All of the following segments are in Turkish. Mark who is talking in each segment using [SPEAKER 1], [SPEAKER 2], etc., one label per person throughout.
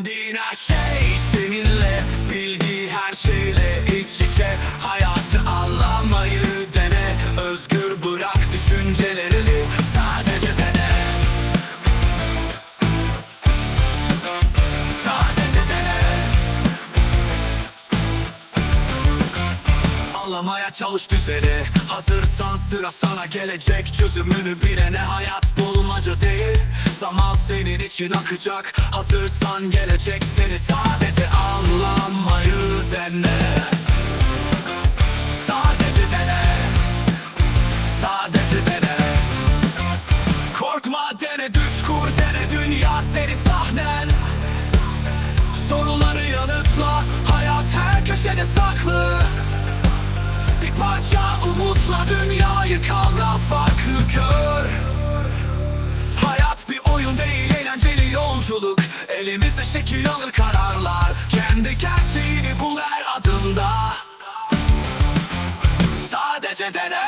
[SPEAKER 1] Monday night. Anlamaya çalış düzeni. Hazırsan sıra sana. Gelecek Çözümünü bilene hayat bulmaca değil. Zaman senin için akacak. Hazırsan gelecek seni Sadece anlamayı dene umutla dünyayı kavra farkı gör. Hayat bir oyun değil eğlenceli yolculuk. Elimizde şekil alır kararlar. Kendi gerçeğini bul her adımda. Sadece dene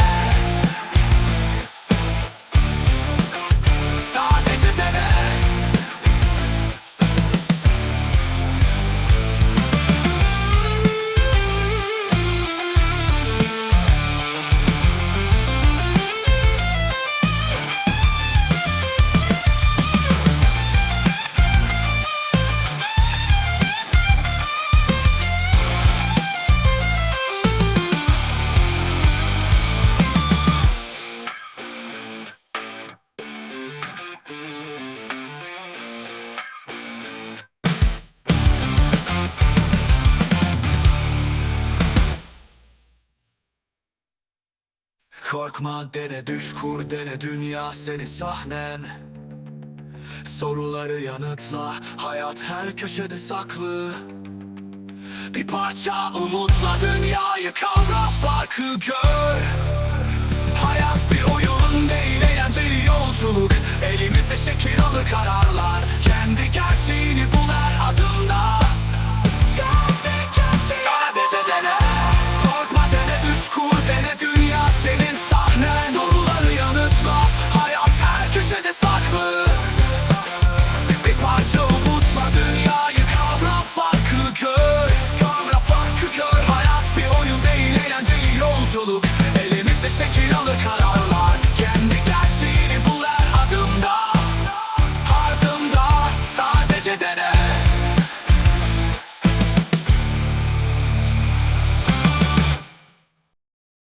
[SPEAKER 1] Korkma dene düş kur dene dünya seni sahnen. Soruları yanıtla hayat her köşede saklı. Bir parça umutla dünyayı kavra farkı gör. Hayat bir oyun değil eğlenceli yolculuk. Elimizde şekil alır kararlar